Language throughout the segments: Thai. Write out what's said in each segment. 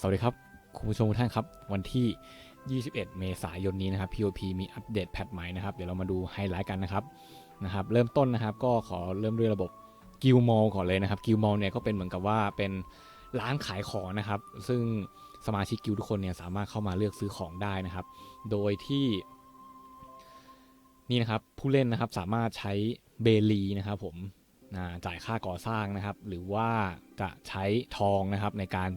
สวัสดีครับคุณผู้ชมทุกท่านครับ วันที่ 21 เมษายนนี้นะครับ POP มีอัปเดตแพทใหม่นะครับ เดี๋ยวเรามาดูไฮไลท์กันนะครับนะครับ เริ่มต้นนะครับก็ขอเริ่มด้วยระบบกิลมอลก่อนเลยนะครับกิลมอลเนี่ยก็เป็นเหมือนกับว่าเป็นร้านขายของนะครับ ซึ่งสมาชิกกิลทุกคนเนี่ยสามารถเข้ามาเลือกซื้อของได้นะครับ โดยที่นี่นะครับผู้เล่นนะครับสามารถใช้เบลีนะครับผมจ่ายค่าก่อสร้างนะครับ หรือว่าจะใช้ทองนะครับในการ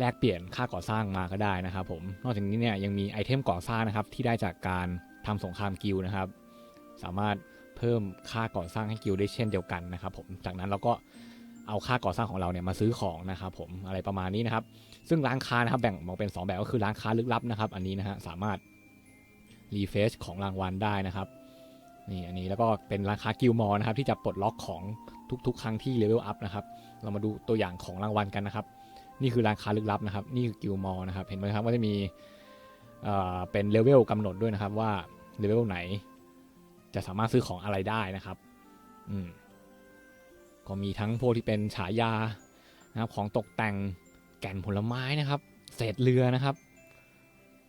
แลกเปลี่ยนค่าก่อสร้างมาก็ได้นะครับผม นอกจากนี้เนี่ยยังมีไอเทมก่อสร้างนะครับที่ได้จากการทำสงครามกิลนะครับ สามารถเพิ่มค่าก่อสร้างให้กิลได้เช่นเดียวกันนะครับผม จากนั้นเราก็เอาค่าก่อสร้างของเราเนี่ยมาซื้อของนะครับผมอะไรประมาณนี้นะครับ ซึ่งร้านค้านะครับแบ่งออกเป็น 2 แบบก็คือร้านค้าลึกลับนะครับ อันนี้นะฮะสามารถรีเฟชของรางวัลได้นะครับนี่อันนี้แล้วก็เป็นร้านค้ากิลมอลนะครับที่จะปลดล็อกของทุกๆ ครั้งที่เลเวลอัพนะครับ เรามาดูตัวอย่างของรางวัลกันนะครับ นี่คือร้านค้าลึกลับนะครับ นี่คือกิลมอลนะครับ เห็นไหมครับว่าจะมีเอ่อเป็นเลเวลกำหนดด้วยนะครับว่าเลเวลไหน จะสามารถซื้อของอะไรได้นะครับ อืม ก็มีทั้งพวกที่เป็นฉายานะครับ ของตกแต่งแก่นผลไม้นะครับ เศษเรือนะครับ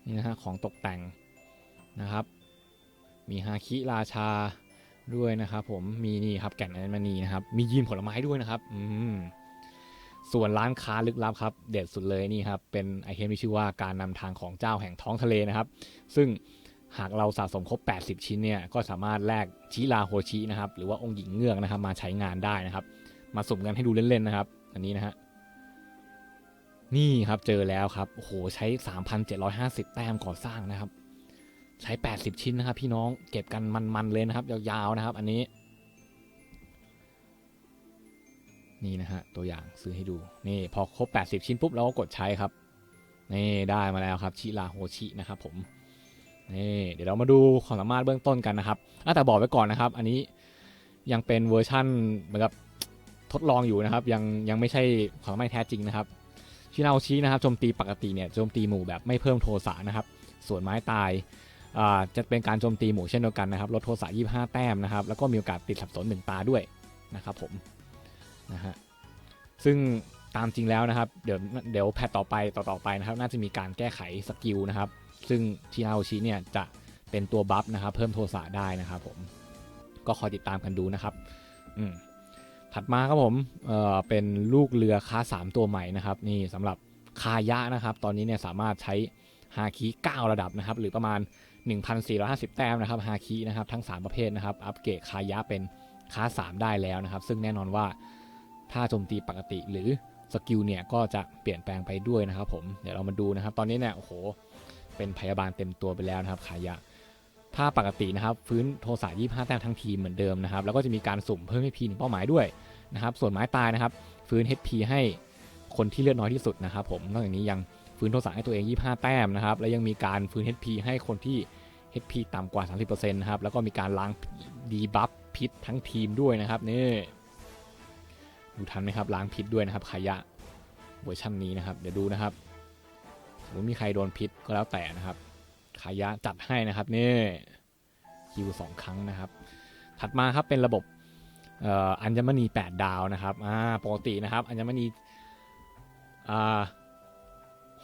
นี่นะฮะของตกแต่งนะครับ มีฮาคิราชาด้วยนะครับ ผม มีนี่ครับแก่นอัญมณีนะครับ มียีนผลไม้ด้วยนะครับ อืม ส่วนร้านค้าลึกลับครับ เด็ดสุดเลยนี่ครับ เป็นไอเทมที่ชื่อว่าการนำทางของเจ้าแห่งท้องทะเลนะครับ ซึ่งหากเราสะสมครบ 80 ชิ้นเนี่ย ก็สามารถแลกชิราโฮชินะครับ หรือว่าองค์หญิงเงือกนะครับ มาใช้งานได้นะครับ มาสุ่มกันให้ดูเล่นๆนะครับ อันนี้นะฮะ นี่ครับเจอแล้วครับ โอ้โห ใช้ 3,750 แต้มก่อสร้างนะครับ ใช้ 80 ชิ้นนะครับ พี่น้อง เก็บกันมันๆเลยนะครับ ยาวๆนะครับ อันนี้ นี่นะฮะตัวอย่างซื้อให้ดูนี่พอครบ 80 ชิ้นปุ๊บเราก็กดใช้ครับนี่ได้มาแล้วครับชิราโฮชินะครับผมนี่เดี๋ยวเรามาดูความสามารถเบื้องต้นกันนะครับอะแต่บอกไว้ก่อนนะครับ อันนี้ยังเป็นเวอร์ชั่นเหมือนกับทดลองอยู่นะครับ ยังยังไม่ใช่ความสามารถแท้จริงนะครับชิราโฮชินะครับโจมตีปกติเนี่ยโจมตีหมู่แบบไม่เพิ่มโทสะนะครับ ส่วนไม้ตายอ่าจะเป็นการโจมตีหมู่เช่นเดียวกันนะครับลดโทสะ25 แต้มนะครับแล้วก็มีโอกาสติดสับสนหนึ่งตาด้วยนะครับผม นะฮะซึ่งตามจริงแล้วนะครับ เดี๋ยวเดี๋ยวแพทต่อไปต่อต่อไปนะครับ น่าจะมีการแก้ไขสกิลนะครับ ซึ่งชินาโอชิเนี่ยจะเป็นตัวบัฟนะครับ เพิ่มโทสะได้นะครับผมก็คอยติดตามกันดูนะครับอืมถัดมาครับผมเอ่อเป็นลูกเรือค้า 3 ตัวใหม่นะครับ นี่สำหรับคายะนะครับ ตอนนี้เนี่ยสามารถใช้ฮาคิ9ระดับนะครับ หรือประมาณ 1,450 แต้มนะครับฮาคินะครับทั้ง 3 ประเภทนะครับ อัปเกรดคายะเป็นค้า 3 ได้แล้วนะครับ ซึ่งแน่นอนว่า ถ้าโจมตีปกติหรือสกิลเนี่ยก็จะเปลี่ยนแปลงไปด้วยนะครับผมเดี๋ยวเรามาดูนะครับ ตอนนี้เนี่ยโอ้โหเป็นพยาบาลเต็มตัวไปแล้วนะครับขายะถ้าปกตินะครับฟื้นโทสะ25แต้มทั้งทีมเหมือนเดิมนะครับแล้วก็จะมีการสุ่มเพิ่ม HP หนึ่งเป้าหมายด้วยนะครับส่วนไม้ตายนะครับ ฟื้น HP ให้คนที่เลือดน้อยที่สุดนะครับผมนอกจากนี้ยังฟื้นโทสะให้ตัวเอง 25 แต้มนะครับแล้วยังมีการฟื้น HP ให้คนที่ HP ต่ำกว่า 30%นะครับแล้วก็มีการล้างดีบัฟพิษทั้งทีมด้วยนะครับนี่ ดูทันไหมครับล้างพิษด้วยนะครับขยะเวอร์ชันนี้นะครับ เดี๋ยวดูนะครับสมมติมีใครโดนพิษก็แล้วแต่นะครับขยะจัดให้นะครับนี่คิวสองครั้งนะครับ ถัดมาครับเป็นระบบอัญมณี 8 ดาวนะครับอ่าปกตินะครับ อัญมณีอ่า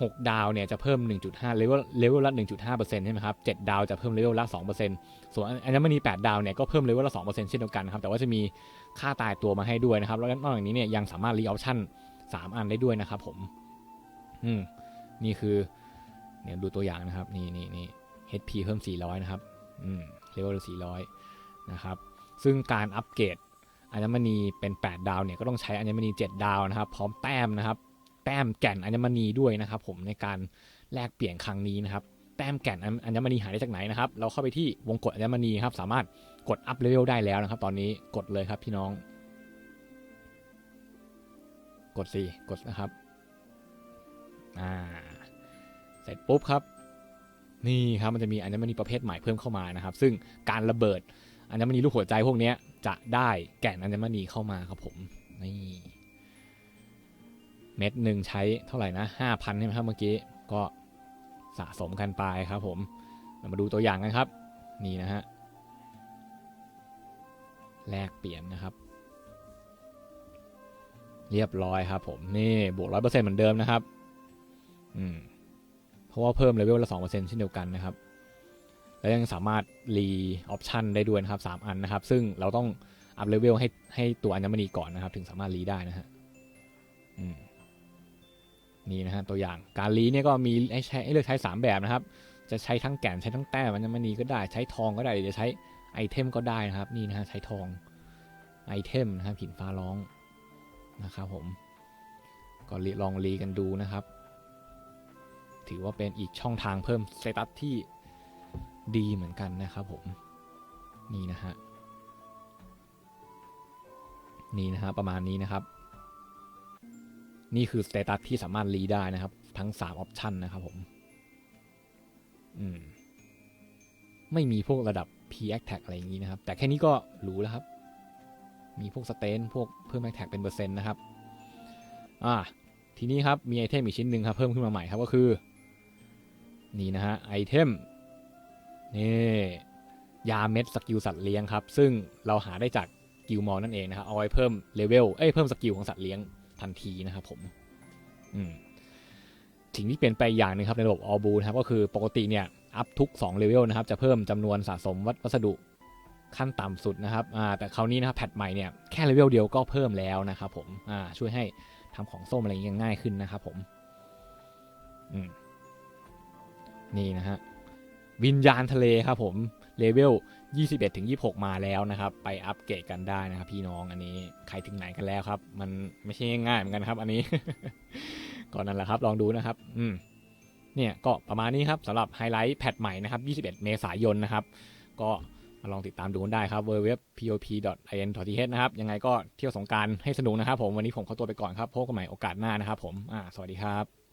หกดาวเนี่ยจะเพิ่ม 1.5 เลเวลเลเวลละ 1.5%ใช่ไหมครับ 7 ดาวจะเพิ่มเลเวลละ 2%ส่วนอัญมณี8ดาวเนี่ยก็เพิ่มเลเวลละ 2%เช่นเดียวกันครับ แต่ว่าจะมีค่าตายตัวมาให้ด้วยนะครับ แล้วนอกจากนี้เนี่ยยังสามารถรีออปชั่น 3 อันได้ด้วยนะครับผม อืม นี่คือ เนี่ยดูตัวอย่างนะครับ นี่นี่นี่ HP เพิ่ม 400 นะครับ อืม เลเวล400 นะครับ ซึ่งการอัปเกรดอัญมณีเป็น 8 ดาวเนี่ยก็ต้องใช้อัญมณี 7 ดาวนะครับ พร้อมแต้มนะครับ แต้มแก่นอัญมณีด้วยนะครับ ผมในการแลกเปลี่ยนครั้งนี้นะครับแต้มแก่นอัญมณีหาได้จากไหนนะครับ เราเข้าไปที่วงกดอัญมณีครับ สามารถกดอัพเลเวลได้แล้วนะครับ ตอนนี้กดเลยครับพี่น้อง กดสิกดนะครับ อ่า เสร็จปุ๊บครับ นี่ครับมันจะมีอัญมณีประเภทใหม่เพิ่มเข้ามานะครับ ซึ่งการระเบิดอัญมณีลูกหัวใจพวกนี้จะได้แก่นอัญมณีเข้ามาครับผม นี่ เม็ดหนึ่งใช้เท่าไหร่นะห้าพันใช่ไหมครับเมื่อกี้ก็สะสมกันไปครับผมเรามาดูตัวอย่างกันครับ นี่นะฮะแลกเปลี่ยนนะครับ เรียบร้อยครับผมนี่บวกร้อยเปอร์เซ็นต์เหมือนเดิมนะครับอืมเพราะว่าเพิ่มเลเวลละสองเปอร์เซ็นต์เช่นเดียวกันนะครับ และยังสามารถรีออปชันได้ด้วยนะครับสามอันนะครับ ซึ่งเราต้องอัพเลเวลให้ให้ตัวอัญมณีก่อนนะครับ ถึงสามารถรีได้นะฮะอืม นี่นะฮะตัวอย่างการรีเนี่ยก็มีให้ใช้ให้เลือกใช้ 3 แบบนะครับ จะใช้ทั้งแก่นใช้ทั้งแต้มอัญมณีก็ได้ใช้ทองก็ได้หรือจะใช้ไอเทมก็ได้นะครับนี่นะฮะใช้ทองไอเทมนะครับหินฟ้าร้องนะครับผมก็ลองรีกันดูนะครับ ถือว่าเป็นอีกช่องทางเพิ่มสเตตัสที่ดีเหมือนกันนะครับผมนี่นะฮะนี่นะฮะประมาณนี้นะครับ นี่คือสเตตัสที่สามารถรีได้นะครับ ทั้ง 3 ออปชันนะครับผม อืม ไม่มีพวกระดับ P a c t a g อะไรอย่างนี้นะครับ แต่แค่นี้ก็หรูแล้วครับ มีพวกสเตนพวกเพิ่ม a c t a g เป็นเปอร์เซ็นต์นะครับ อ่า ทีนี้ครับ มีไอเทมอีกชิ้นหนึ่งครับ เพิ่มขึ้นมาใหม่ครับก็คือ นี่นะฮะไอเทมนี่ยาเม็ดสกิลสัตว์เลี้ยงครับ ซึ่งเราหาได้จากกิลมอลนั่นเองนะครับเอาไว้เพิ่มเลเวลเอ้ยเพิ่มสกิลของสัตว์เลี้ยง ทันทีนะครับผมอืมสิ่งที่เปลี่ยนไปอย่างหนึงครับในระบบออบูนะครับก็คือปกติเนี่ยอัพทุก2เลเวลนะครับจะเพิ่มจำนวนสะสมวัสดุขั้นต่ำสุดนะครับแต่คราวนี้นะครับแพทใหม่เนี่ยแค่เลเวลเดียวก็เพิ่มแล้วนะครับผมช่วยให้ทำของส้มอะไรอย่างง่ายขึ้นนะครับผมมนี่นะฮะวิญญาณทะเลครับผม เลเวล 21 ถึง 26 มาแล้วนะครับ ไปอัปเกรดกันได้นะครับ พี่น้อง อันนี้ใครถึงไหนกันแล้วครับ มันไม่ใช่ง่ายๆเหมือนกันครับ อันนี้ ก่อนนั้นแหละครับ ลองดูนะครับ อืม เนี่ยก็ประมาณนี้ครับสำหรับไฮไลท์แพทใหม่นะครับ 21 เมษายนนะครับ ก็มาลองติดตามดูกันได้ครับ www.pop.in.th นะครับ ยังไงก็เที่ยวสงการให้สนุกนะครับผม วันนี้ผมขอตัวไปก่อนครับ พบกันใหม่โอกาสหน้านะครับผม อ่า สวัสดีครับ